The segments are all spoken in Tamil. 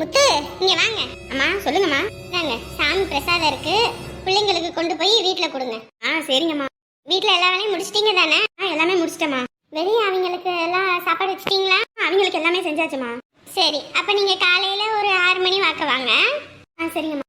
முத்து இங்க வாங்க. அம்மா சொல்லுங்கம்மா. வாங்க சாமி பிரசாதம் இருக்கு. பிள்ளைங்களுக்கு கொண்டு போய் வீட்ல கொடுங்க. ஆ சரிங்கம்மா. வீட்ல எல்லா வேலையும் முடிச்சிட்டீங்க தானே? ஆ எல்லாமே முடிச்சிட்டேம்மா. வெளியே அவங்களுக்கு எல்லாம் சாப்பாடு வச்சிட்டீங்களா? அவங்களுக்கு எல்லாமே செஞ்சாச்சுமா சரி அப்ப நீங்க காலையில ஒரு ஆறு மணி வாக்க வாங்க. ஆ சரிங்கம்மா.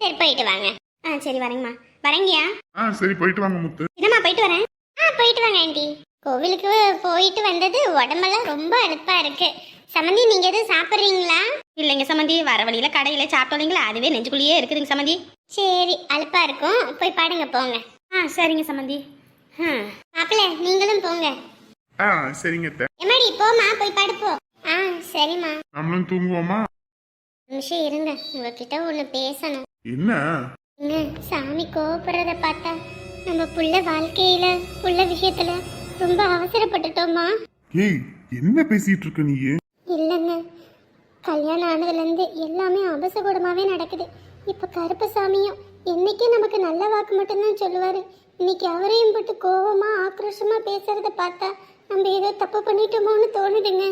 சரி போயிட்டு வாங்க. ஆ சரி வரேங்கம்மா. வரேங்கயா? ஆ சரி போயிட்டு வாங்க முத்து. என்னம்மா போயிட்டு வரேன்? ஆ போயிட்டு வாங்க ஆண்டி. கோவிலுக்கு போயிட்டு வந்தது உடம்பெல்லாம் ரொம்ப அழுப்பா இருக்கு. சமந்தி நீங்க எதுவும் சாப்பிட்றீங்களா? இல்லைங்க சம்மந்தி வர வழியில கடையில சாப்பிட்டோம் அதுவே நெஞ்சுக்குள்ளேயே இருக்குதுங்க சம்மந்தி சரி அலுப்பா இருக்கும். போய் பாடுங்க போங்க. ஆ சரிங்க சம்மந்தி ம் மாப்பிள்ள நீங்களும் போங்க. ஆ சரிங்க அத்தை. எம்மாடி போமா போய் படுப்போம் ஆ சரிம்மா. நம்மளும் தூங்குவோமா? ஒரு நிமிஷம் இருங்க. உங்ககிட்ட ஒன்று பேசணும். என்ன? இங்க சாமி கோபப்படுறத பார்த்தா நம்ம புள்ள வாழ்க்கையில புள்ள விஷயத்துல ரொம்ப அவசரப்பட்டுட்டோமா ஏய் என்ன பேசிட்டு இருக்க நீ இல்லைங்க. கல்யாணம் ஆனதுலேருந்து எல்லாமே அபசகுடமாகவே நடக்குது. இப்போ கருப்பசாமியும் என்னைக்கே நமக்கு நல்ல வாக்கு மட்டும்தான் சொல்லுவார். இன்னைக்கு அவரையும் போட்டு கோபமாக ஆக்ரோஷமாக பேசுகிறத பார்த்தா நம்ம ஏதோ தப்பு பண்ணிட்டோமோன்னு தோணுதுங்க.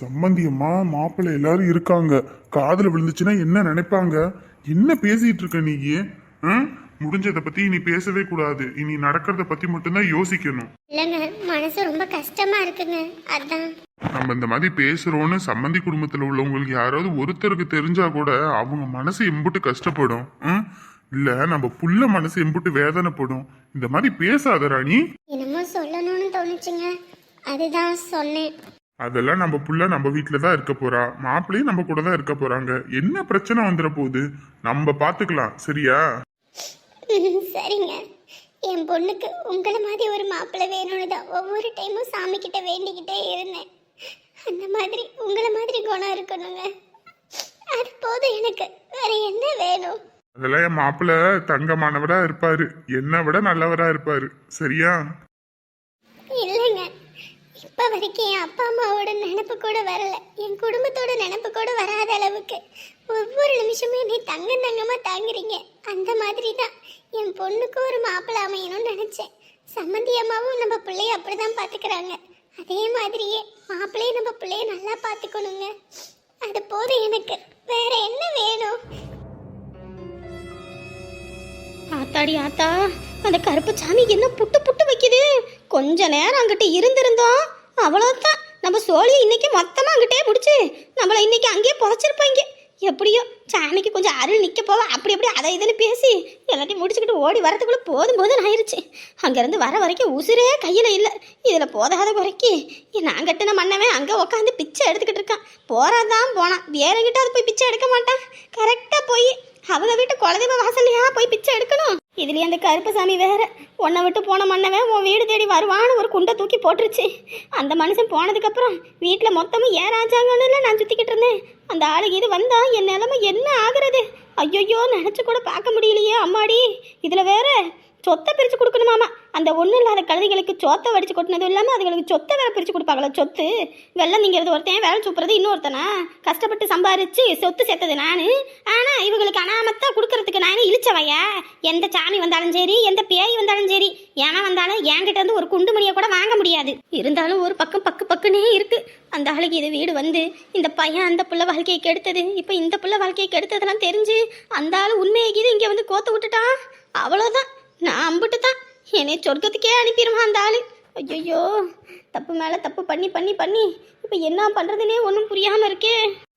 சம்பந்தியம்மா மாப்பிள்ளை எல்லாரும் இருக்காங்க. காதில் விழுந்துச்சுன்னா என்ன நினைப்பாங்க? என்ன பேசிட்டு இருக்க நீ ஆ? முடிஞ்சதை பத்தி நீ பேசவே கூடாது. இனி நடக்கிறத பத்தி மட்டும்தான் யோசிக்கணும். இல்லைங்க மனசு ரொம்ப கஷ்டமாக இருக்குங்க. அதான். நம்ம இந்த மாதிரி பேசுறோம்னு சம்பந்தி குடும்பத்துல உள்ளவங்களுக்கு யாராவது ஒருத்தருக்கு தெரிஞ்சா கூட அவங்க மனசு எம்புட்டு கஷ்டப்படும். ஆ? இல்ல நம்ம புள்ள மனசு எம்புட்டு வேதனைப்படும். இந்த மாதிரி பேசாத ராணி. என்னமோ சொல்லணும்னு தோணுச்சுங்க. அதுதான் சொன்னேன். அதெல்லாம் நம்ம புள்ள நம்ம வீட்டில தான் இருக்க போறா. மாப்பிள்ளையும் நம்ம கூட தான் இருக்க போறாங்க. என்ன பிரச்சனை வந்துட போகுது? நம்ம பாத்துக்கலாம். சரியா? சரிங்க. என் பொண்ணுக்கு உங்களை மாதிரி ஒரு மாப்பிள்ளை வேணும்னு தான் ஒவ்வொரு டைமும் சாமி கிட்ட வேண்டிக்கிட்டே இருந்தேன். அந்த மாதிரி உங்களை மாதிரி குணம் இருக்கணுங்க. அது போதும் எனக்கு. வேற என்ன வேணும்? அதெல்லாம் என் மாப்பிள்ளை தங்கமானவரா இருப்பாரு. என்னை விட நல்லவரா இருப்பாரு. சரியா? இல்லைங்க. இப்போ வரைக்கும் என் அப்பா அம்மாவோட நினப்பு கூட வரல. என் குடும்பத்தோட நினப்பு கூட வராத அளவுக்கு. ஒவ்வொரு நிமிஷமும் என்னை தங்க தங்கமாக தாங்குறீங்க. அந்த மாதிரி தான் என் பொண்ணுக்கு ஒரு மாப்பிள்ளை அமையணும்னு நினச்சேன். சம்மந்தி அம்மாவும் நம்ம பிள்ளைய அப்படி தான் பார்த்துக்கிறாங்க அதே மாதிரியே மாப்பிள்ளையும் நம்ம பிள்ளைய நல்லா பார்த்துக்கணுங்க அது போதும் எனக்கு. வேற என்ன வேணும்? ஆத்தாடி ஆத்தா அந்த கருப்பு சாமி என்ன புட்டு புட்டு வைக்குது? கொஞ்ச நேரம் அங்கிட்ட இருந்திருந்தோம். அவ்வளோதான் நம்ம சோழியை இன்னைக்கு மொத்தமாக அங்கிட்டே பிடிச்சி நம்மளை இன்னைக்கு அங்கேயே புதைச்சிருப்பாங்க. எப்படியோ சாமிக்கு கொஞ்சம் அருள் நிற்க போவா. அப்படி அப்படி அதை இதுன்னு பேசி எல்லாத்தையும் முடிச்சுக்கிட்டு ஓடி வரதுக்குள்ளே போதும் போதும் ஆயிடுச்சு அங்கேருந்து வர வரைக்கும் உசுரே கையில் இல்லை. இதில் போதாத குறைக்கு. நான் கட்டின மன்னவன் அங்கே உட்காந்து பிச்சை எடுத்துக்கிட்டு இருக்கான். போகிறதான் போனான். வேறங்கிட்ட கிட்ட போய் பிச்சை எடுக்க மாட்டான். கரெக்டாக போய் அவங்க வீட்டு குலதெய்வ வாசல்லையா போய் பிச்சை எடுக்கணும்? இதுலயே அந்த கருப்பசாமி வேற. உன்னை விட்டு போன மன்னவன் உன் வீடு தேடி வருவான்னு ஒரு குண்டை தூக்கி போட்டுருச்சு. அந்த மனுஷன் போனதுக்கப்புறம் வீட்டில் மொத்தமும் ஏன் இல்லை நான் சுற்றிக்கிட்டு இருந்தேன். அந்த ஆளுக்கு இது வந்தா என் நிலைமை என்ன ஆகுறது? ஐயோ நினச்சி கூட பார்க்க முடியலையே அம்மாடி. இதில் வேற சொத்தை பிரித்து கொடுக்கணுமாமா அந்த ஒன்றும் இல்லாத கழுதைகளுக்கு சொத்தை வடித்து கொட்டினதும் இல்லாமல் அதுகளுக்கு சொத்தை வேலை பிரித்து கொடுப்பாங்களா சொத்து. வெள்ளம் நீங்கிறது ஒருத்தன் வேலை சூப்புறது இன்னொருத்தனா? கஷ்டப்பட்டு சம்பாரித்து சொத்து சேர்த்தது நான்? ஆனால் இவங்களுக்கு அனாமத்தான் கொடுக்கறதுக்கு நான் இழிச்சவையா? எந்த சாமி வந்தாலும் சரி எந்த பேய் வந்தாலும் சரி ஏன்னா வந்தாலும் என்கிட்ட இருந்து ஒரு குண்டு மணியை கூட வாங்க முடியாது. இருந்தாலும் ஒரு பக்கம் பக்கு பக்குனே இருக்குது அந்த ஆளுக்கு இது வீடு வந்து இந்த பையன் அந்த புள்ள வாழ்க்கையை கெடுத்தது இப்போ இந்த புள்ள வாழ்க்கையை கெடுத்ததெல்லாம் தெரிஞ்சு அந்த ஆள் உண்மையை இங்கே வந்து கோத்து விட்டுட்டான். அவ்வளோதான் நான் அம்பிட்டு தான். என்னை சொர்க்கத்துக்கே அனுப்பிடுமா அந்த ஆளு. ஐயோ தப்பு மேலே தப்பு பண்ணி பண்ணி பண்ணி. இப்போ என்ன பண்ணுறதுனே ஒன்றும் புரியாமல் இருக்கே.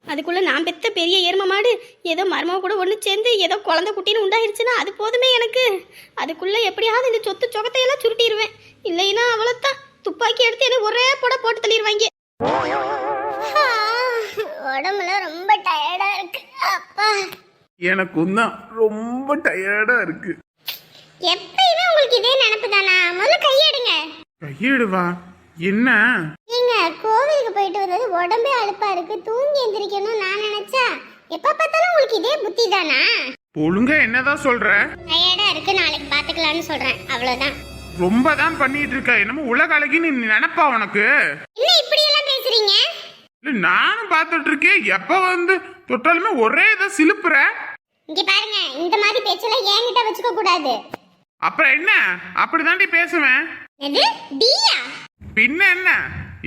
அதுக்குள்ளே நான் பெத்த பெரிய எரும மாடு ஏதோ மர்மம் கூட ஒன்று சேர்ந்து ஏதோ குழந்தை குட்டின்னு உண்டாயிருச்சுன்னா அது போதுமே எனக்கு. அதுக்குள்ளே எப்படியாவது இந்த சொத்து சொகத்தையெல்லாம் சுருட்டிடுவேன் இல்லைன்னா அவ்வளோத்தான் துப்பாக்கி எடுத்து என்ன ஒரே போட போட்டு தள்ளிடுவாங்க ஆ, உடம்புல ரொம்ப டயர்டா இருக்கு அப்பா. எனக்கும் தான் ரொம்ப டயர்டா இருக்கு. எப்பயுமே உங்களுக்கு இதே நினப்பு தானா? முதல்ல கையெடுங்க. கையெடுவா? என்ன? நீங்க கோவிலுக்கு போயிட்டு வந்தது உடம்பே அலுப்பா இருக்கு. தூங்கி எந்திரிக்கணும்னு நான் நினைச்சா எப்ப பார்த்தாலும் உங்களுக்கு இதே புத்தி தானா? ஒழுங்கா என்னதான் சொல்ற? டயர்டா இருக்கு. நாளைக்கு பாத்துக்கலாம்னு சொல்றேன். அவ்வளவுதான். ரொம்ப தான் பண்ணிட்டு இருக்க. என்னமோ உலக அழகின்னு நீ நினைப்பா உனக்கு. என்ன இப்படி எல்லாம் பேசுறீங்க? இல்ல நானும் பார்த்துட்டு இருக்கேன். எப்ப வந்து தொட்டாலுமே ஒரே இதை சிலுப்புற? இங்க பாருங்க. இந்த மாதிரி பேச்செல்லாம் என்கிட்ட வச்சுக்க கூடாது அப்புறம் என்ன? அப்படிதாண்டி பேசுவேன். பின்ன என்ன?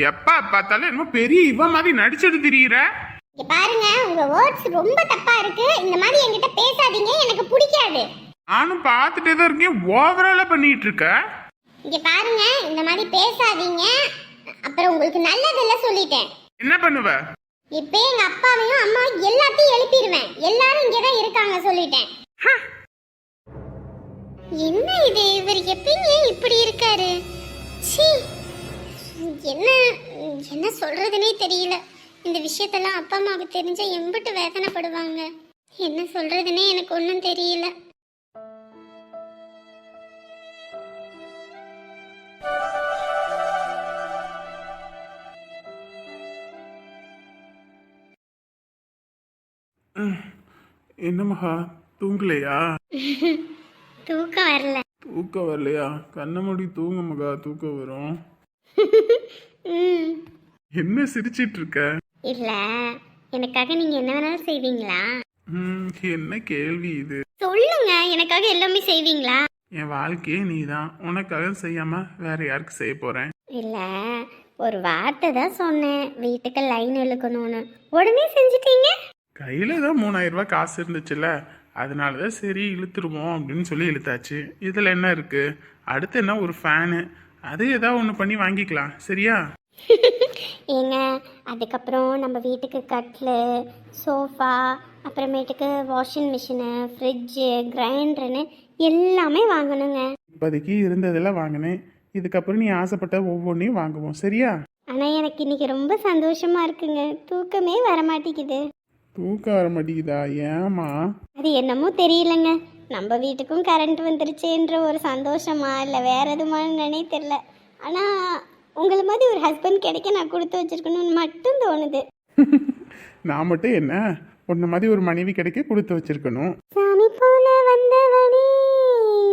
எப்ப பார்த்தாலும் என்னமோ பெரிய இவ மாதிரி நடிச்சிட்டு திரியிற? இங்க பாருங்க உங்க வேர்ட்ஸ் ரொம்ப தப்பா இருக்கு. இந்த மாதிரி என்கிட்ட பேசாதீங்க எனக்கு பிடிக்காது. நானும் பார்த்துட்டே தான் இருக்கேன். ஓவராலா பண்ணிட்டு இருக்க இங்க பாருங்க இந்த மாதிரி பேசாதீங்க. அப்புறம் உங்களுக்கு நல்லதில்ல சொல்லிட்டேன். என்ன பண்ணுவ? இப்ப எங்க அப்பாவையும் அம்மாவையும் எல்லாத்தையும் எழுப்பிடுவேன். எல்லாரும் இங்கதான் இருக்காங்க சொல்லிட்டேன். என்ன இது? இவர் எப்பயுமே இப்படி இருக்காரு? ச்சீ. என்ன என்ன சொல்றதுனே தெரியல. இந்த விஷயத்தெல்லாம் அப்பா அம்மாவுக்கு தெரிஞ்சா எம்பிட்டு வேதனைப்படுவாங்க. என்ன சொல்றதுனே எனக்கு ஒன்றும் தெரியல. என்ன மகா? தூங்கலையா? தூக்கம் வரல. தூக்கம் வரலையா? கண்ணை மூடி தூங்க மகா தூக்கம் வரும். என்ன சிரிச்சிட்டு இருக்க இல்ல எனக்காக நீங்க என்ன வேணாலும் செய்வீங்களா? என்ன கேள்வி இது? சொல்லுங்க எனக்காக எல்லாமே செய்வீங்களா? என் வாழ்க்கையே நீதான். உனக்காக செய்யாம வேற யாருக்கு செய்ய போறேன்? இல்ல ஒரு வார்த்தை தான் சொன்னேன். வீட்டுக்கு லைன் இழுக்கணும்னு உடனே செஞ்சிட்டீங்க? கையில தான் மூணாயிரம் ரூபாய் காசு இருந்துச்சுல்ல? அதனாலதான் சரி இழுத்துருவோம் அப்படின்னு சொல்லி இழுத்தாச்சு. இதுல என்ன இருக்கு? அடுத்து என்ன? ஒரு ஃபேனு அது ஏதாவது ஒன்று பண்ணி வாங்கிக்கலாம். சரியா? ஏங்க அதுக்கப்புறம் நம்ம வீட்டுக்கு கட்லு சோஃபா அப்புறமேட்டுக்கு வாஷிங் மிஷினு ஃப்ரிட்ஜு கிரைண்டர்னு எல்லாமே வாங்கணுங்க. இப்போதைக்கு இருந்ததெல்லாம் வாங்கினேன். இதுக்கப்புறம் நீ ஆசைப்பட்ட ஒவ்வொன்றையும் வாங்குவோம். சரியா? ஆனால் எனக்கு இன்னைக்கு ரொம்ப சந்தோஷமா இருக்குங்க. தூக்கமே வர மாட்டேங்குது தூக்கம் வர மாட்டேங்குதா ஏமா அது என்னமோ தெரியலங்க. நம்ம வீட்டுக்கும் கரண்ட் வந்துருச்சேன்ற ஒரு சந்தோஷமா? இல்லை வேற எதுமானே தெரில ஆனால் உங்களை மாதிரி ஒரு ஹஸ்பண்ட் கிடைக்க நான் கொடுத்து வச்சிருக்கணும்னு மட்டும் தோணுது. நான் மட்டும் என்ன? உன்ன மாதிரி ஒரு மனைவி கிடைக்க கொடுத்து வச்சிருக்கணும். சாமி போல வந்தவனே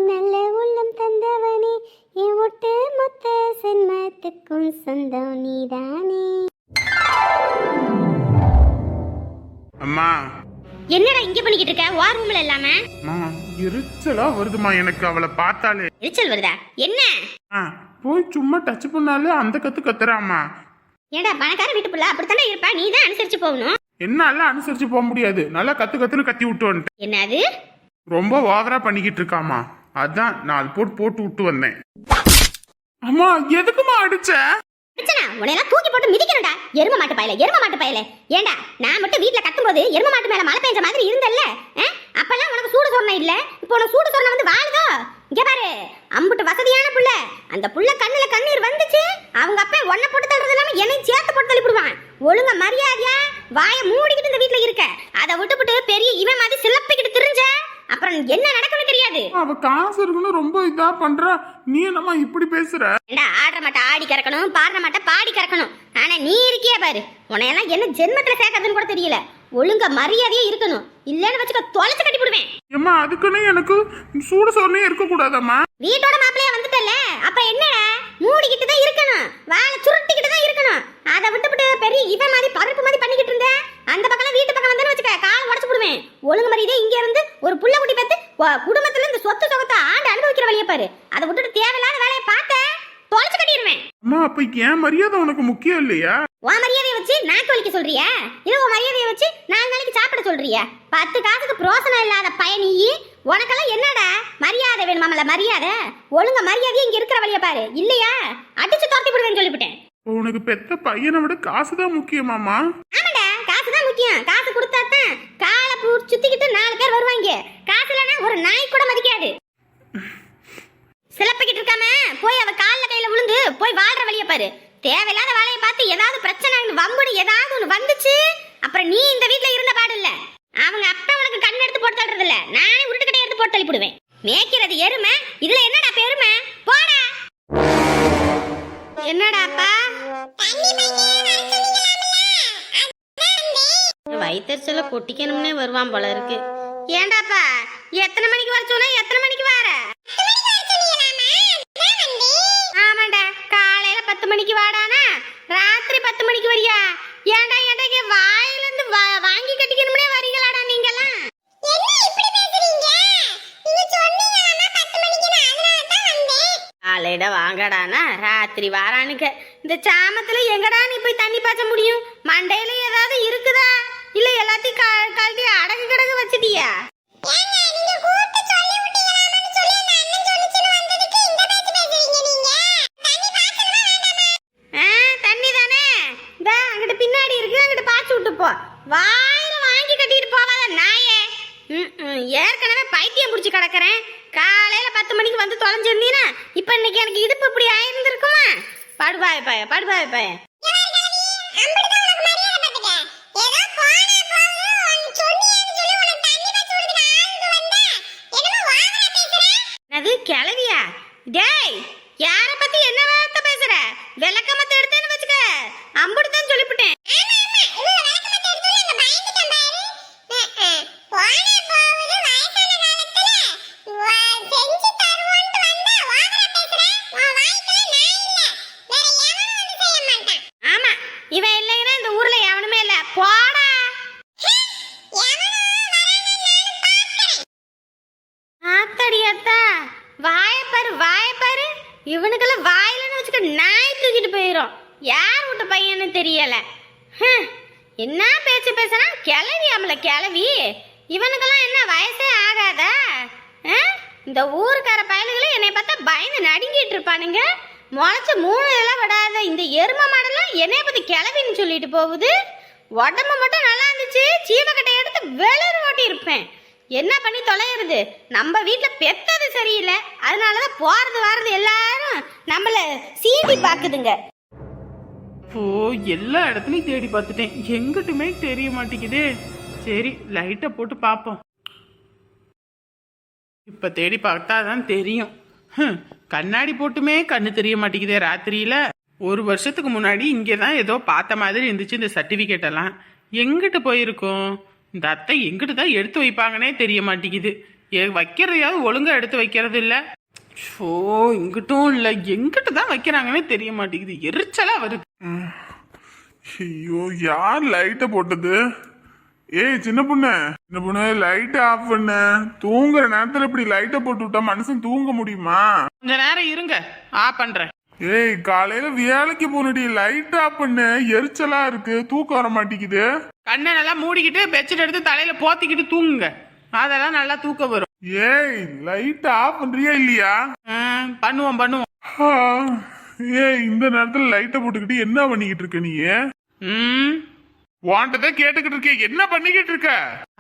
நல்ல உள்ளம் தந்தவனே என் ஒட்டு மொத்த சென்மத்துக்கும் சொந்தம் நீதானே. அம்மா. என்னடா இங்க பண்ணிக்கிட்டு இருக்க? வார் ரூம்ல இல்லாம. அம்மா எரிச்சலா வருதுமா எனக்கு அவளை பார்த்தாலே. எரிச்சல் வருதா? என்ன? ஆ போய் சும்மா டச் பண்ணாலே அந்த கத்து கத்துறாம்மா. ஏடா பணக்கார வீட்டு பிள்ளை அப்படித்தானே இருப்பா? நீ தான் அனுசரிச்சு போகணும். என்னால அனுசரிச்சு போக முடியாது. நல்லா கத்து கத்துன்னு கத்தி விட்டு வந்துட்டேன் என்னது? ரொம்ப ஓவரா பண்ணிக்கிட்டு இருக்காமா அதான் நாலு போட்டு போட்டு விட்டு வந்தேன். அம்மா எதுக்குமா அடிச்ச? பிரச்சனை உனையெல்லாம் தூக்கி போட்டு மிதிக்கணும்டா. எரும மாட்டு பயல எரும மாட்டு பயல. ஏண்டா நான் மட்டும் வீட்ல கத்தும்போது எரும மாட்டு மேல மழை பெஞ்ச மாதிரி இருந்தல்ல? அப்பெல்லாம் உனக்கு சூடு சொரணை இல்ல. இப்போ உனக்கு சூடு சொரணை வந்து வாழுதோ? இங்க பாரு அம்புட்டு வசதியான புள்ள. அந்த புள்ள கண்ணுல கண்ணீர் வந்துச்சு. அவங்க அப்பா ஒன்ன போட்டு தள்ளுறது இல்லாம என்னையும் சேர்த்து போட்டு தள்ளிவிடுவான். ஒழுங்க மரியாதையா வாயை மூடிக்கிட்டு இந்த வீட்டுல இருக்க. அதை விட்டுவிட்டு பெரிய இவன் மாதிரி சிலப்பிக்கிட்டு திரிஞ்சேன் அப்புறம் என்ன நடக்கும்னு தெரியாது. அவ காசு இருக்குன்னு ரொம்ப இதா பண்றா. நீ என்னம்மா இப்படி பேசுற? ஏண்டா ஆடுற மாட்டை ஆடி கறக்கணும் பாடுற மாட்டை பாடி கறக்கணும். ஆனா நீ இருக்கியே பாரு. உன்னையெல்லாம் என்ன ஜென்மத்துல சேர்க்கறதுன்னு கூட தெரியல. ஒழுங்க மரியாதையே இருக்கணும். இல்லன்னு வச்சுக்க தொலைச்சு கட்டி போடுவேன் ஏம்மா அதுக்குன்னு எனக்கு சூடு சோறனே இருக்க கூடாதம்மா? வீட்டோட மாப்பிளைய வந்துட்டல அப்ப என்னடா? மூடிக்கிட்டு தான் இருக்கணும். வாழை சுருட்டிக்கிட்டு தான் இருக்கணும். அதை விட்டுவிட்டு பெரிய இவன் மாதிரி பருப்பு மாதிரி பண்ணிக்கிட்டு இருந்தேன் அந்த பக்கம் வீட்டு பக்கம் வந்தேன்னு வச்சுக்க கால் உடச்சு போடுவேன் ஒழுங்கு மரியாதை இங்க இருந்து ஒரு புள்ள குடும்பத்துல இந்த சொத்து சொகத்தை ஆண்டு அனுபவிக்கிற வழியை பாரு. அதை விட்டுட்டு தேவையில்லாத வேலையை பார்த்தேன் தொலைச்சு கட்டிடுவேன். அம்மா அப்ப என் மரியாதை உனக்கு முக்கியம் இல்லையா? உன் மரியாதையை வச்சு நாக்கு வலிக்க சொல்றியா? இல்ல உன் மரியாதையை வச்சு நாலு நாளைக்கு சாப்பிட சொல்றியா? பத்து காசுக்கு பிரோசனம் இல்லாத பயணி உனக்கெல்லாம் என்னடா? மரியாதை வேணுமாமல மரியாதை? ஒழுங்க மரியாதையை இங்க இருக்கிற வழியை பாரு. இல்லையா? அடிச்சு துரத்தி விடுவேன்னு சொல்லிவிட்டேன். உனக்கு பெத்த பையனை விட காசுதான் முக்கியமாமா ஆமாடா காசு தான் முக்கியம். காசு கொடுத்தா தான் காலை பூ சுத்திக்கிட்டு நாலு பேர் வருவாங்க. காசு இல்லைன்னா ஒரு நாய் கூட மதிக்காது. சிலப்பிக்கிட்டு இருக்காம போய் அவ கால்ல கையில விழுந்து போய் வாழ்ற வழியை பாரு. தேவையில்லாத வேலையை பார்த்து ஏதாவது பிரச்சனை வம்புடு ஏதாவது ஒண்ணு வந்துச்சு அப்புறம் நீ இந்த வீட்ல இருந்த பாடு இல்ல. அவங்க அப்பா உனக்கு கண் எடுத்து போட்டு தள்ளுறது இல்ல. நானே உருட்டுக்கட்டை எடுத்து போட்டு தள்ளிவிடுவேன் மேய்க்கிறது எருமை இதுல என்னடா பெருமை? போடா என்னடா அப்பா வயிற்றுச்சல கொட்டிக்கணும்னே வருவான் போல இருக்கு. ஏண்டாப்பா எத்தனை மணிக்கு வர சொன்னா? எத்தனை மணிக்கு வர? ஆமாண்டா காலையில பத்து மணிக்கு வாடானா? ராத்திரி பத்து மணிக்கு வரியா? ஏன்டா இங்க வாயில இருந்து வாங்கி கட்டிக்கணும்னே வரீங்களாடா நீங்கலாம் காலையிட வாங்கடானா? ராத்திரி வாரானுக்க இந்த சாமத்துல எங்கடா நீ போய் தண்ணி பாய்ச்ச முடியும்? மண்டையில ஏதாவது இருக்குதா? இல்ல எல்லாத்தையும் கழட்டி அடகு கிடக்கு வச்சிட்டியா? பின்னாடி இருக்கு அங்கிட்டு பாய்ச்சி விட்டு போ. வாயில வாங்கி கட்டிட்டு போவாத நாயே. ம், ம், ஏற்கனவே பைத்தியம் பிடிச்சி கிடக்குறேன். காலையில பத்து மணிக்கு வந்து தொலைஞ்சிருந்தீனா இப்ப இன்னைக்கு எனக்கு இடுப்பு இப்படி ஆயிருந்திருக்குமா படுபாய பாய படுபாய பாய அது கிளவியா? டேய் யார பத்தி என்ன வார்த்தை பேசுற விளக்கமத்த எடுத்தேன்னு வச்சுக்க அம்புடுதான் சொல்லிவிட்டேன் ஆமா இவன் இல்லைங்கன்னா இந்த ஊர்ல எவனுமே இல்ல போடா ஆத்தாடி அத்தா வாய பாரு வாய பாரு இவனுக்கெல்லாம் வாயிலன்னு வச்சுக்க நாய் தூக்கிட்டு போயிடும் யார் விட்ட பையன்னு தெரியல? என்ன பேச்சு பேசுனா கிளவி அமல கிளவி. இவனுக்கெல்லாம் என்ன வயசே ஆகாதா? ஆ? இந்த ஊருக்கார பயலுகளும் என்னை பார்த்தா பயந்து நடுங்கிட்டு இருப்பானுங்க. முளைச்ச மூணு இதெல்லாம் விடாத இந்த எரும மாடெல்லாம் என்னைய பத்தி கிளவின்னு சொல்லிட்டு போகுது. உடம்பு மட்டும் நல்லா இருந்துச்சு. சீவக்கட்டை எடுத்து வெளிர் ஓட்டி இருப்பேன் என்ன பண்ணி தொலைகிறது நம்ம வீட்டில் பெத்தது சரியில்லை. அதனால தான் போகிறது வர்றது எல்லாரும் நம்மளை சீண்டி பார்க்குதுங்க ஓ எல்லா இடத்துலையும் தேடி பார்த்துட்டேன். எங்கிட்டுமே தெரிய மாட்டேங்குதே. சரி லைட்டை போட்டு பார்ப்போம். இப்போ தேடி பார்த்தா தான் தெரியும் கண்ணாடி போட்டுமே கண்ணு தெரிய மாட்டேங்குதே ராத்திரியில். ஒரு வருஷத்துக்கு முன்னாடி இங்கே தான் ஏதோ பார்த்த மாதிரி இருந்துச்சு இந்த சர்டிஃபிகேட் எல்லாம். எங்கிட்டு போயிருக்கும்? இந்த அத்தை எங்கிட்டு தான் எடுத்து வைப்பாங்கன்னே தெரிய மாட்டேங்குது. வைக்கிறதையாவது ஒழுங்கா எடுத்து வைக்கிறது இல்லை ஷோ இங்கிட்டும் இல்லை. எங்கிட்டு தான் வைக்கிறாங்கன்னே தெரிய மாட்டேங்குது. எரிச்சலா வருது. ஐயோ யார் லைட்டை போட்டது? ஏய் சின்ன பொண்ணு. சின்ன பொண்ணு லைட் ஆஃப் பண்ண. தூங்குற நேரத்துல இப்படி லைட்டை போட்டு விட்டா மனுஷன் தூங்க முடியுமா? கொஞ்ச நேரம் இருங்க. ஆ பண்றேன். ஏய் காலையில வேலைக்கு போனடி. லைட் ஆஃப் பண்ணு. எரிச்சலா இருக்கு. தூக்கம் வர மாட்டேங்குது. கண்ணை நல்லா மூடிக்கிட்டு பெட்ஷீட் எடுத்து தலையில போத்திக்கிட்டு தூங்குங்க. அதெல்லாம் நல்லா தூக்கம் வரும். ஏய் லைட் ஆஃப் பண்றியா இல்லையா? பண்ணுவோம் பண்ணுவோம். ஏய் இந்த நேரத்துல லைட்டை போட்டுக்கிட்டு என்ன பண்ணிக்கிட்டு இருக்க நீ ம். வாண்டதை கேட்டுக்கிட்டு இருக்கே என்ன பண்ணிக்கிட்டு இருக்க?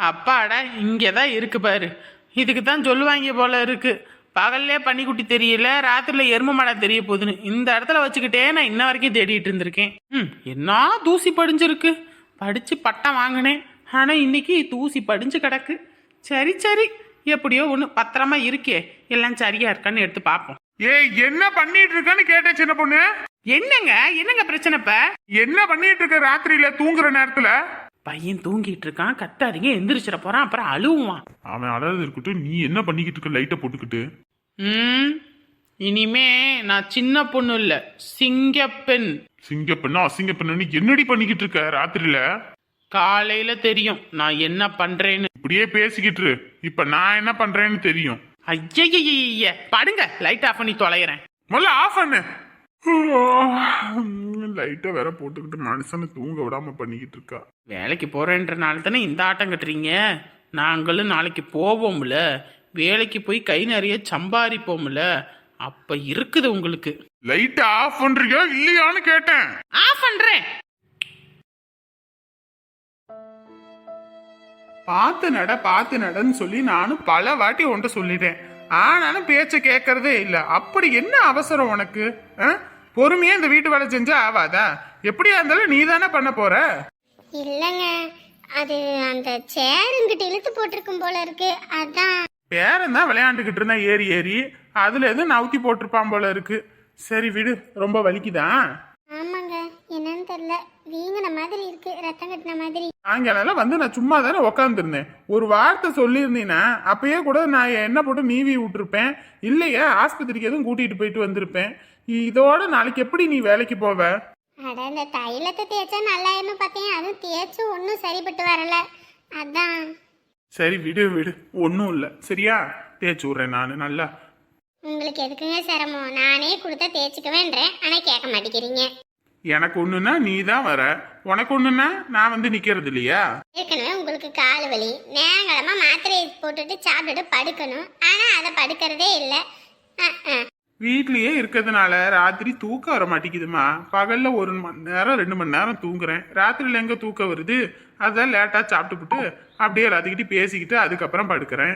அப்பாடா இங்கே தான் இருக்கு பாரு. இதுக்கு தான் சொல்லுவாங்க போல இருக்கு. பகல்லே பன்னிக்குட்டி தெரியல ராத்திரில எரும மாடா தெரிய போகுதுன்னு. இந்த இடத்துல வச்சுக்கிட்டே நான் இன்ன வரைக்கும் தேடிட்டு இருந்திருக்கேன். ம் என்ன தூசி படிஞ்சிருக்கு? படிச்சு பட்டம் வாங்கினேன். ஆனால் இன்னைக்கு தூசி படிஞ்சு கிடக்கு. சரி சரி. எப்படியோ ஒன்று பத்திரமா இருக்கே. எல்லாம் சரியா இருக்கான்னு எடுத்து பார்ப்போம். ஏய் என்ன பண்ணிட்டு இருக்கன்னு கேட்டேன் சின்ன பொண்ணு. என்னங்க? என்னங்க பிரச்சனைப்ப என்ன பண்ணிட்டு இருக்க ராத்திரியில தூங்குற நேரத்துல? பையன் தூங்கிட்டு இருக்கான். கத்தாதீங்க. எந்திரிச்சிட போறான். அப்புறம் அழுவான் அவன் அதாவது இருக்கட்டும். நீ என்ன பண்ணிக்கிட்டு இருக்க லைட்டை போட்டுக்கிட்டு? ம். இனிமே நான் சின்ன பொண்ணு இல்ல சிங்கப்பெண் சிங்க பெண்ணா அசிங்க பெண்ணு என்னடி பண்ணிக்கிட்டு இருக்க ராத்திரியில? காலையில தெரியும். நான் என்ன பண்றேன்னு. இப்படியே பேசிக்கிட்டு இரு. இப்ப நான் என்ன பண்றேன்னு தெரியும். ஐயய்ய. படுங்க. லைட் ஆஃப் பண்ணி தொலைகிறேன். முதல்ல ஆஃப் பண்ணு. லைட்டை வேற போட்டுக்கிட்டு மனுஷனை தூங்க விடாம பண்ணிக்கிட்டு இருக்கா. வேலைக்கு போறேன்றனால தானே இந்த ஆட்டம் கட்டுறீங்க? நாங்களும் நாளைக்கு போவோம்ல. வேலைக்கு போய் கை நிறைய சம்பாதிப்போம்ல. அப்ப இருக்குது உங்களுக்கு. லைட் ஆஃப் பண்றியா இல்லையான்னு கேட்டேன். ஆஃப் பண்றேன். பார்த்து நட பார்த்து நடன்னு சொல்லி நானும் பல வாட்டி உன்ட்ட சொல்லிட்டேன். ஆனாலும் பேச்ச கேட்கறதே இல்லை. அப்படி என்ன அவசரம் உனக்கு? ஆ? பொறுமையா இந்த வீட்டு வேலை செஞ்சா ஆவாதா? எப்படியா இருந்தாலும் நீ தானே பண்ண போற? இல்லைங்க. அது அந்த சேருங்கிட்ட இழுத்து போட்டிருக்கும் போல இருக்கு. அதான். பேரன் தான் விளையாண்டுக்கிட்டு இருந்தேன் ஏறி ஏறி. அதுல எதுவும் நவுத்தி போட்டிருப்பான் போல இருக்கு. சரி விடு. ரொம்ப வலிக்குதான் ஆமாங்க. என்னன்னு தெரியல. வீங்கின மாதிரி இருக்கு. ரத்தம் கட்டின மாதிரி. சாயங்காலம் வந்து நான் சும்மா தானே உக்காந்துருந்தேன். ஒரு வார்த்தை சொல்லியிருந்தீன்னா அப்பயே கூட நான் என்ன போட்டு நீவி விட்டுருப்பேன். இல்லையா ஆஸ்பத்திரிக்கு எதுவும் கூட்டிட்டு போயிட்டு வந்திருப்பேன். இதோட நாளைக்கு எப்படி நீ வேலைக்கு போவ? அட இந்த தைலத்தை தேய்ச்சா நல்லாயிருந்து பார்த்தேன். அதுவும் தேய்ச்சும் ஒன்றும் சரிப்பட்டு வரல. அதான். சரி விடு விடு. ஒன்றும் இல்லை. சரியா? தேய்ச்சி விட்றேன் நான். நல்லா. உங்களுக்கு எதுக்குங்க சிரமம்? நானே கொடுத்தா தேய்ச்சிக்குவேன்றேன். ஆனால் கேட்க மாட்டேங்கிறீங்க. எனக்கு ஒன்றுனா நீ தான் வர. உனக்கு ஒண்ணுன்னா நான் வந்து நிக்கிறது இல்லையா? ஏற்கனவே உங்களுக்கு கால் வலி. நேரங்களமா மாத்திரையை போட்டுட்டு சாப்பிட்டுட்டு படுக்கணும். ஆனா அதை படுக்கிறதே இல்லை. வீட்லயே இருக்கிறதுனால ராத்திரி தூக்கம் வர மாட்டேங்குதுமா பகல்ல ஒரு மணி நேரம் ரெண்டு மணி நேரம் தூங்குறேன். ராத்திரில எங்க தூக்கம் வருது? அதான் லேட்டா சாப்பிட்டுப்புட்டு அப்படியே எல்லாத்துக்கிட்டையும் பேசிக்கிட்டு அதுக்கப்புறம் படுக்கிறேன்.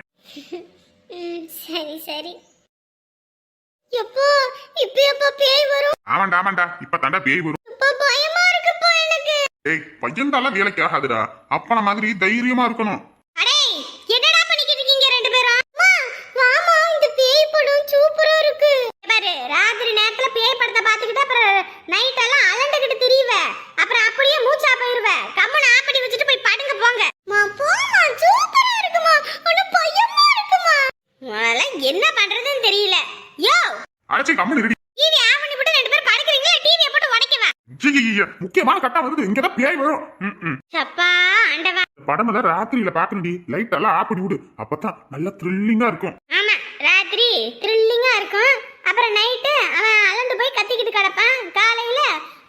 சரி சரி. எப்போ இப்ப எப்போ பேய் வரும்? ஆமாண்டா ஆமாண்டா. இப்ப தாண்டா பேய் வரும். இப்ப பயமா இருக்குப்பா எனக்கு. ஏய் பையன் தால வேலைக்கு ஆகாதுடா. அப்பன மாதிரி தைரியமா இருக்கணும் அடே என்னடா பண்ணிக்கிட்டு இருக்கீங்க ரெண்டு பேரும் அம்மா வாமா இந்த பேய் படம் சூப்பரா இருக்கு பாரு ராத்திரி நேரத்துல பேய் படத்தை பார்த்துக்கிட்டு அப்புறம் நைட் எல்லாம் அலண்டுகிட்டு திரியுவ. அப்புறம் அப்படியே மூச்சா போயிருவ. கம்மன் ஆப்படி வச்சுட்டு போய் படுங்க போங்க. மா போமா சூப்பரா இருக்குமா. ஆனா பயமா இருக்குமா. அதெல்லாம் என்ன பண்றதுன்னு தெரியல. யோ. அடைச்சி கம்மன் இருக்கு டிவி ஆஃப் பண்ணி போட்டு ரெண்டு பேரும் படுக்கிறீங்களா? டிவியை போட்டு உடைக்கவா? முக்கியமான கட்டம் வருது. இங்கதான் பேய் வரும். ம், ம். சப்பா ஆண்டவா. படம் எல்லாம் ராத்திரியில பாக்கணும்டி லைட் எல்லாம் ஆஃப் பண்ணி விடு. அப்பதான் நல்லா த்ரில்லிங்கா இருக்கும். ஆமா ராத்திரி த்ரில்லிங்கா இருக்கும். அப்புறம் நைட்டு அவன் அலண்டு போய் கத்திக்கிட்டு கிடப்பான். காலையில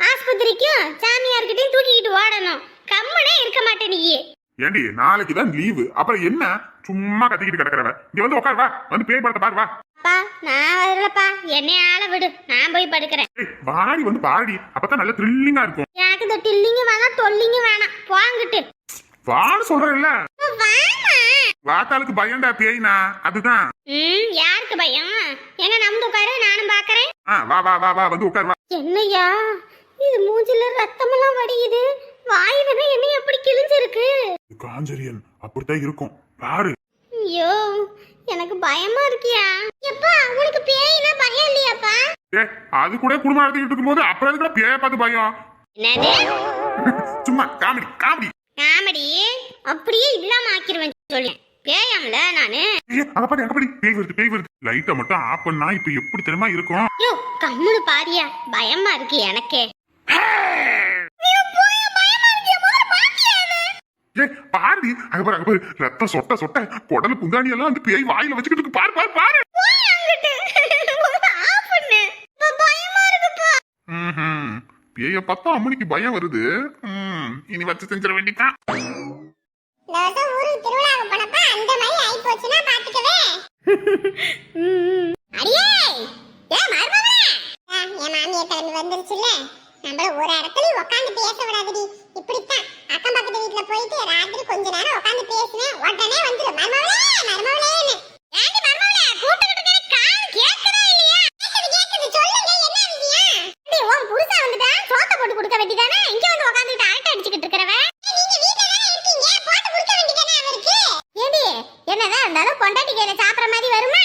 ஆஸ்பத்திரிக்கும் சாமியார்கிட்டயும் தூக்கிக்கிட்டு ஓடணும். கம்முனே இருக்க மாட்டேன் நீ ஏண்டி நாளைக்கு தான் லீவு அப்புறம் என்ன? சும்மா கத்திக்கிட்டு கிடக்குறவ இங்க வந்து உட்கார் வா. வந்து பேய் படத்தை பாரு வா. அப்பா நான் வரலப்பா. என்னை ஆள விடு. நான் போய் படுக்கிறேன். வாடி வந்து பாடி அப்பதான் நல்லா த்ரில்லிங்கா இருக்கும். எனக்கு இந்த டில்லிங்க வேணாம் தொல்லிங்க வேணாம். போங்கிட்டு. வான்னு சொல்றேன்ல. வாத்தாளுக்கு பயம்டா பேய்னா? அதுதான். ம் யாருக்கு பயம்? எங்க நம்பு உட்காரு நானும் பாக்குறேன். ஆ, வா வா வா வா வந்து உட்கார் வா. என்னய்யா இது மூஞ்சில ரத்தமெல்லாம் வடியுது. வாய் வேணா என்ன எப்படி கிழிஞ்சிருக்கு. காஞ்சரியன் அப்படித்தான் இருக்கும். பாரு. ஐயோ எனக்கு பயமா இருக்கியா? எப்பா உனக்கு பேயினா பயம் இல்லையாப்பா? ஏ அது கூட குடும்பம் நடத்திக்கிட்டு இருக்கும்போது அப்புறம் எதுக்குடா பேய பார்த்து பயம்? சும்மா காமெடி காமெடி. காமெடி அப்படியே இல்லாம ஆக்கிருவேன் சொல்லி பேயாமல நானு? அங்க பாரு பேய் வருது பேய் வருது. லைட்டை மட்டும் ஆஃப் பண்ணா இப்ப எப்படி தெரியுமா இருக்கும்? யோ கம்முனு பாரியா. பயமா இருக்கு எனக்கே. ஏ பாருடி ரத்தம் சொட்ட சொட்ட குடல குந்தாணி எல்லாம் அந்த பேய் வாயில வச்சுக்கிட்டு இருக்கு. பாரு பாரு பாரு. ம்ஹும். பேய பார்த்தா அம்மனிக்கு பயம் வருது. ம், இனி வச்சு செஞ்சிட வேண்டியதான் ஊருக்கு திருவிழாவுக்கு போனப்ப அந்த மாதிரி ஆயி போச்சுன்னா பாத்துக்கவே. அடியே! ஏ மருமகளே! என் மாமியார் கிளம்பி வந்துருச்சுல்ல. நம்மள ஒரு இடத்துல உட்காந்து பேச விடாதடி. இப்படித்தான். அக்கம் பக்கத்து வீட்டுல போயிட்டு ராத்திரி கொஞ்ச நேரம் உட்காந்து பேசுவேன். உடனே வந்துடும் மருமகளே மருமகளேன்னு ஏண்டி மருமகளே கூப்பிட்டுக்கிட்டு எனக்கு காது கேட்கறா இல்லையா கேக்குது கேக்குது சொல்லுங்க என்ன விஷயம் டேய் உன் புருஷன் வந்துட்டான் சோத்த போட்டு கொடுக்க வேண்டியதானே இங்க வந்து உட்காந்துக்கிட்டு அரட்டை அடிச்சுக்கிட்டு இருக்கிறவ நீங்க வீட்ல தானே இருக்கீங்க போட்டு கொடுக்க வேண்டியதானே அவருக்கு ஏடி என்னதான் இருந்தாலும் பொண்டாட்டி கையில சாப்பிடுற மாதிரி வருமா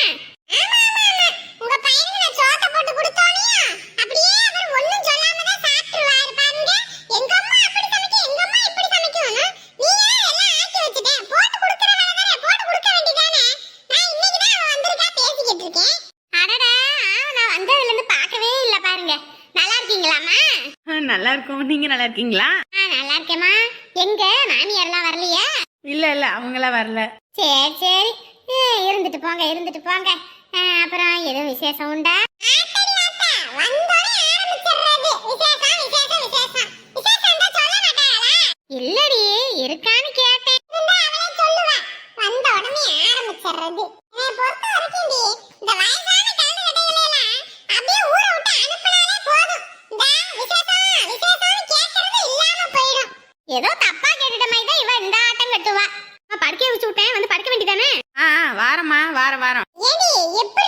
ஆமா ஆமா ஆமா உங்க பையனுக்கு நான் சோத்த போட்டு கொடுத்தோனியா அப்படியே அவர் ஒண்ணும் சொல்லாம தான் சாப்பிட்டுருவாரு பாருங்க எங்க அம்மா அப்படி சமைக்க எங்க அம்மா இப்படி சமைக்கணும் நீங்க தான் எல்லாம் ஆக்கி வச்சுட்டேன் போட்டு கொடுக்கற வேலை தானே போட்டு கொடுக்க வேண்டியதானே நான் இன்னைக்கு தான் அவன் வந்திருக்கா பேசிக்கிட்டு இருக்கேன் அடடா ஆ, நான் வந்ததுல இருந்து பார்க்கவே இல்ல பாருங்க நல்லா இருக்கீங்களாம்மா? நல்லா இருக்கும். நீங்க நல்லா இருக்கீங்களா? நல்லா இருக்கேம்மா. எங்க? மாமியார்லாம் வரலையா? இல்ல இல்ல அவங்களாம் வரல. சரி சரி. இருந்துட்டு போங்க இருந்துட்டு போங்க. அப்புறம் எதுவும் விசேஷம் உண்டா? இல்லடி இருக்கான்னு கேட்டேன். சொல்லுவா. வந்த உடனே ஆரம்பிச்சிடுறது. என்னை பொறுத்த வரைக்கும் இந்த வயசான கழுதை கட்டைகளை எல்லாம் அப்படியே ஊரை விட்டு அனுப்புனாலே போதும் இந்த விசேஷம் விசேஷம்னு கேட்கறது இல்லாம போயிடும் ஏதோ தப்பா கேட்டுட்ட மாதிரி தான் இவ இந்த ஆட்டம் கட்டுவா. படுக்க வச்சு விட்டேன் வந்து படுக்க வேண்டியதானே? ஆ வாரம்மா வார வாரம். ஏடி எப்படி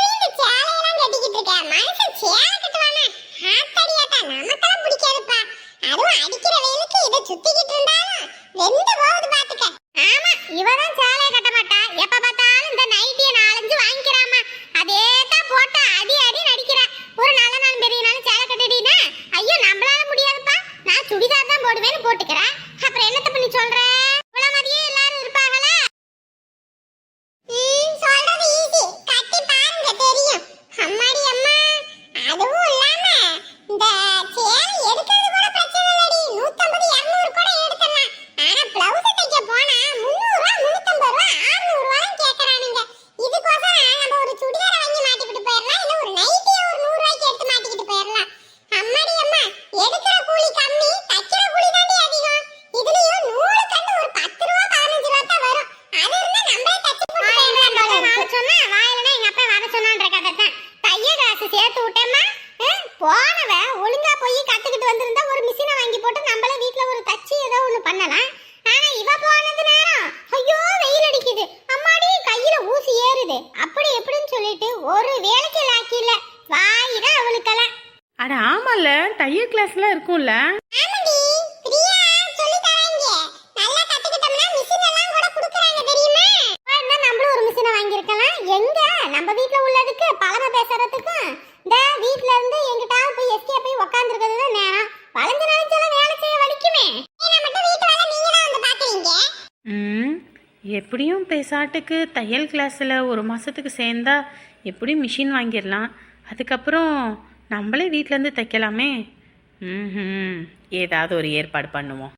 அப்படி எப்படின்னு சொல்லிட்டு ஒரு வேலைக்கு லாக்கில வாய் தான் அவளுக்கெல்லாம் அட ஆமால தையல் கிளாஸ்லாம் இருக்கும்ல. எங்க? நம்ம வீட்ல உள்ளதுக்கு பழமை பேசுறதுக்கும். இந்த வீட்ல இருந்து எங்கிட்ட போய் எஸ்கே போய் உட்காந்துருக்கிறது தான் நேரம். வளைஞ்சு நனைச்சாலும் வேலை செய்ய வலிக்குமே நான் மட்டும் வீட்டு வேலை நீங்க தான் வந்து பாக்குறீங்க ம் எப்படியும் பேசாட்டுக்கு தையல் கிளாஸில் ஒரு மாதத்துக்கு சேர்ந்தா எப்படியும் மிஷின் வாங்கிடலாம்? அதுக்கப்புறம் நம்மளே வீட்டிலேருந்து தைக்கலாமே. ம் ஏதாவது ஒரு ஏற்பாடு பண்ணுவோம்.